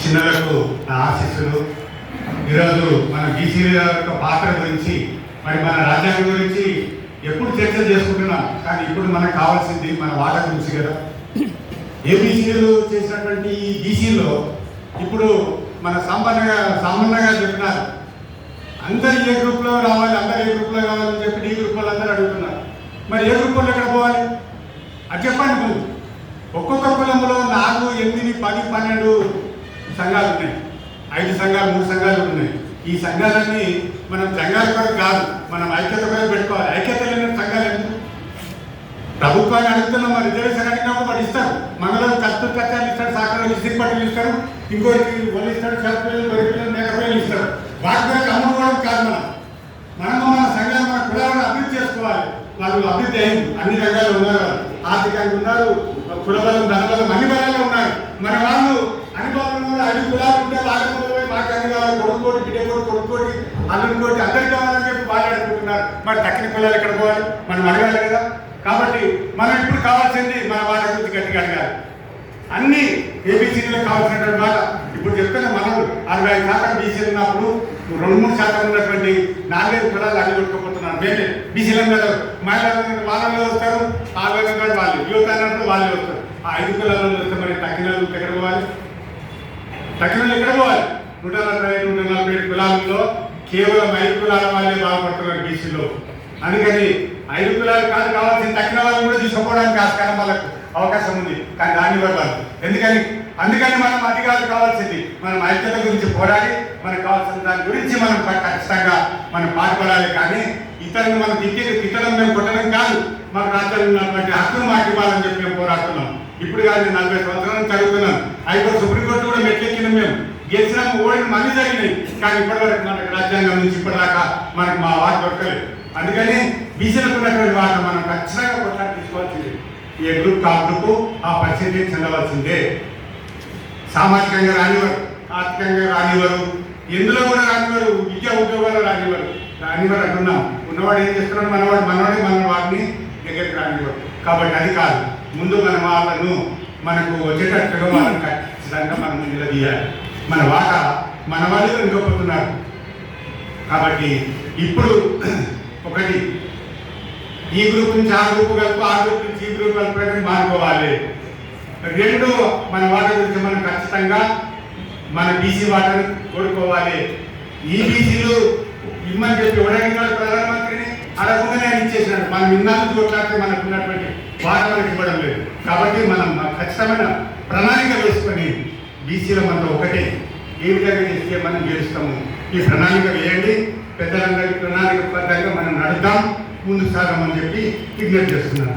చిన్నలకు నా ఆశీస్సులు. ఈరోజు మన బీసీల యొక్క పాత్ర గురించి మరి మన రాజ్యాంగం గురించి ఎప్పుడు చర్చ చేసుకుంటున్నాం కానీ ఇప్పుడు మనకు కావాల్సింది మన వాటా గురించి కదా. ఏబీసీలు చేసినటువంటి ఈ బీసీలో ఇప్పుడు మన సామాన్యంగా సామాన్యంగా చెప్పినారు. అందరు ఏ గ్రూప్లో రావాలి అందరు ఏ గ్రూప్లో కావాలని చెప్పి డి గ్రూప్ వాళ్ళు అందరూ అడుగుతున్నారు. మరి ఏ గ్రూప్ వాళ్ళు ఎక్కడ పోవాలి? అది చెప్పండి ముందు. ఒక్కొక్క కులంలో నాలుగు ఎనిమిది పది పన్నెండు సంఘాలు ఉన్నాయి. ఐదు సంఘాలు మూడు సంఘాలు ఉన్నాయి. ఈ సంఘాలన్నీ మనం సంఘాల కొరకు కాదు మనం ఐక్యత కొరకు పెట్టుకోవాలి. ఐక్యత లేని సంఘాలు ఎందుకు? ప్రభుత్వాన్ని అడుగుతున్నాం మరి రిజర్వేషన్ అడిగినప్పుడు వాడు ఇస్తారు. మంగళం కత్తు కచ్చాలు ఇస్తాడు సాకలు ఇస్త్రీ పట్టులు ఇస్తారు ఇంకోరికి వాళ్ళు ఇస్తాడు షర్పిల్లలు గొరిపిల్లలు కొరకు అమ్ముకోవడం కాదు మనం మనము మన సంఘాలు మన కులాలను అభివృద్ధి చేసుకోవాలి వాళ్ళు అభివృద్ధి అయింది. అన్ని రకాలు ఉన్నారు ఆర్థికంగా ఉన్నారు కులబలం ధనబలం అన్ని బలాల్లో ఉన్నారు. మన వాళ్ళు అనుభవం కూడా అన్ని కులాలు ఉంటే వాళ్ళ మాకు అన్ని కావాలి. కొడుకోటి బిడ్డ కోటి కొడుకోటి అల్లుని కోటి అందరికి కావాలని చెప్పి వాళ్ళు అనుకుంటున్నారు. మరి తక్కిన కులాలు ఎక్కడ పోవాలి? మనం అడగాలి కదా. కాబట్టి మనం ఇప్పుడు కావాల్సింది మన వాళ్ళ గురించి గట్టిగా అడగాలి. అన్ని ఏబీసీలో కావాల్సినటువంటి వాళ్ళ ఇప్పుడు చెప్తున్న మనం అరవై ఐదు శాతం బీసీలు ఉన్నప్పుడు రెండు మూడు శాతం ఉన్నటువంటి నాలుగైదు కులాలు అన్ని కొట్టుకుపోతున్నారు మేమే బీసీలం కదా మహిళలు వాళ్ళలో వస్తారు ఆవేదన కూడా వాళ్ళు యువత అన్నప్పుడు వాళ్ళే వస్తారు. ఆ ఐదు కులాలు వస్తే మరి తగ్గిన ఎక్కడ పోవాలి? తగ్గిన ఎక్కడ పోవాలి? నూట నలభై నూట నలభై ఏడు కులాలలో కేవలం ఐదు కులాల వాళ్ళే బాగుపడుతున్నారు బీసీలో. అందుకని ఐదు కులాలు కాదు కావాల్సిన తగ్గిన వాళ్ళని కూడా తీసుకోవడానికి ఆస్కారం వాళ్ళకు అవకాశం ఉంది. కానీ దాన్ని ఇవ్వాలి ఎందుకని? అందుకని మనం అధికారులు కావాల్సింది మనం ఐక్యత గురించి పోరాడి మనకు కావాల్సిన దాని గురించి మనం ఖచ్చితంగా మనం పాటుపడాలి కానీ ఇతరులు మనం తిట్టి తిట్టడం మేము కొట్టడం కాదు. మన రాజ్యాంగంలో ఉన్నటువంటి హక్కును మాకు ఇవ్వాలని చెప్పి మేము పోరాడుతున్నాం. ఇప్పుడు కాదు నేను నలభై సంవత్సరాలు నుంచి చదువుతున్నాను. హైకోర్టు సుప్రీంకోర్టు కూడా మెట్లెక్కిన మేము. గెలిచినాం ఓడిన మళ్ళీ జరిగినాయి. కానీ ఇప్పటివరకు మనకు రాజ్యాంగం నుంచి ఇప్పటిదాకా మనకు మా వాటి దొరకలేదు. అందుకని బీసీలకు ఉన్నటువంటి వాటిని మనం ఖచ్చితంగా కొట్లాడి తీసుకోవాల్సిందే. ఏ గ్రూప్ ఆ గ్రూప్ ఆ పరిస్థితి చెందవలసిందే. సామాజికంగా రానివారు ఆర్థికంగా రానివారు ఎందులో కూడా రానివారు విద్యా ఉద్యోగాలు రానివారు రానివారు అంటున్నాం. ఉన్నవాడు ఏం చేస్తున్నాడు? మనవాడు మనవాడే మన వాడిని దగ్గరికి రానివారు కాబట్టి అది కాదు. ముందు మన వాళ్ళను మనకు వచ్చేటట్టుగా మనం ఖచ్చితంగా మనం నిలదీయాలి. మన వాట మన వాళ్ళు వెనుకపోతున్నారు. కాబట్టి ఇప్పుడు ఒకటి ఈ గ్రూప్ నుంచి ఆ గ్రూప్ కలుపు ఆ గ్రూప్ నుంచి ఈ గ్రూప్ కలిపి మానుకోవాలి. రెండు మన వాటర్ గురించి మనం ఖచ్చితంగా మన బీసీ వాటర్ కోరుకోవాలి. ఈ బీసీలు ఇమ్మని చెప్పి ఎవడైనా ప్రధానమంత్రిని అడగకుండానే ఆయన ఇచ్చేసినాడు మనం ఇన్నాళ్ళు చూడటానికి మనకు ఉన్నటువంటి వాటర్ మనకి ఇవ్వడం లేదు. కాబట్టి మనం ఖచ్చితమైన ప్రణాళిక వేసుకొని బీసీల మనలో ఒకటే ఏ విధంగా చేస్తే మనం గెలుస్తాము. ఈ ప్రణాళిక వేయండి. పెద్దలందరికీ ప్రణాళిక బద్ధంగా మనం నడుద్దాం. ముందుకు సాగమని చెప్పి విజ్ఞప్తి చేస్తున్నాను.